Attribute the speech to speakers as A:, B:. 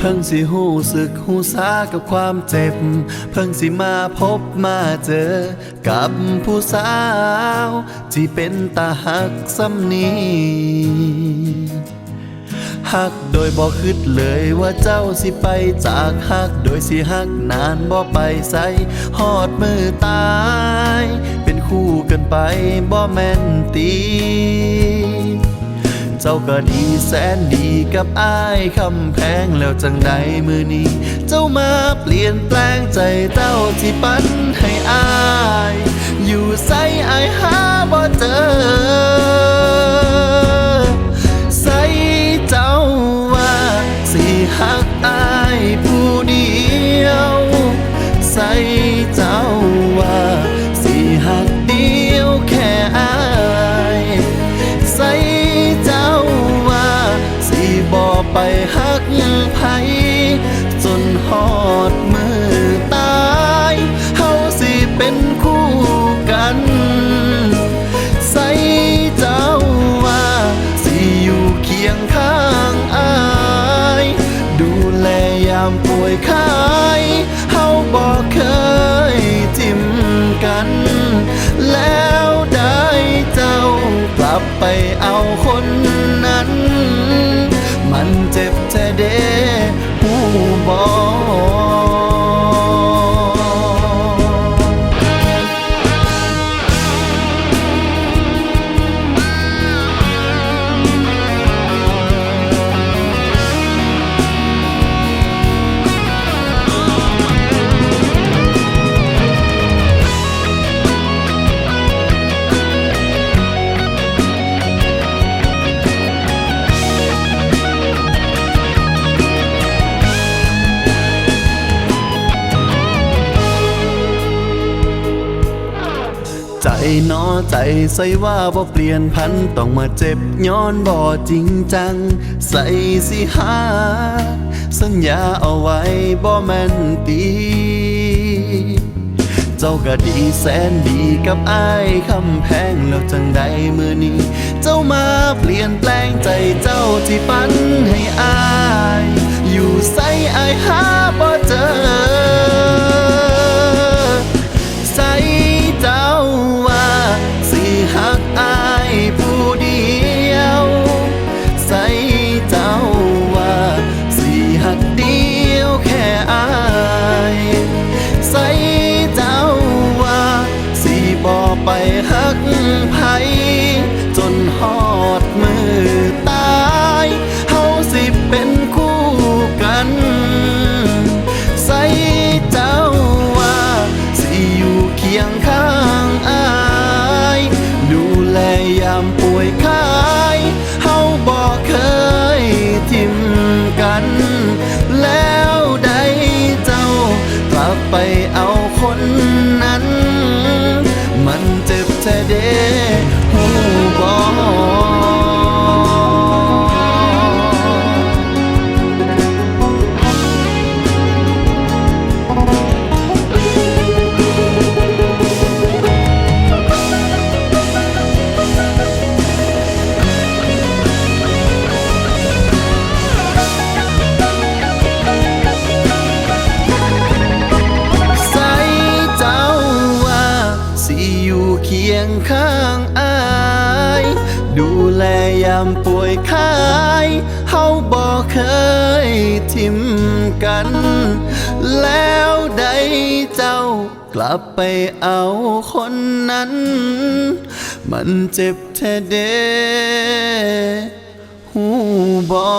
A: เพิ่งสิหูสึกหูซากับความเจ็บ เพิ่งสิมาพบมาเจอ กับผู้สาว ที่เป็นตาหักซ้ำนี้หักโดยบอกคิดเลยว่าเจ้าสิไปจากหัก โดยสิหักนานบ่ไปใส่หอดมือตาย เป็นคู่กันไปบ่แม่นตี เจ้าก็ดีแสนดีกับอ้ายคำแพงแล้วจังใดมือนี้ เจ้ามาเปลี่ยนแปลงใจเจ้าที่ปันให้อ้าย อยู่ใส่อายหาบ่เจอใส่เจ้าว่าสิหักอายผู้เดียวใส่ ไปหักไผจนหอดมือตายเฮาสิเป็นคู่กัน ใส่เจ้าว่าสิอยู่เคียงข้างอาย ดูแลยามป่วยไข้เฮาบอกเคยทิมกัน แล้วได้เจ้ากลับไปเอาคน นอใจใส่ว่าบ่เปลี่ยนพันต้องมาเจ็บย้อนบ่จริงจัง ใส่สิหา สัญญาเอาไว้บ่แม่นตีเจ้าก็ดีแสนดีกับอ้ายคำแพงแล้วจังใดมือนี้ เจ้ามาเปลี่ยนแปลงใจเจ้าที่ปันให้อ้าย หักไผจนหอามป่วยคายเฮาบ่เคยทิมกัน แล้วใดเจ้ากลับไปเอาคนนั้น มันเจ็บแท้เด้หูบอ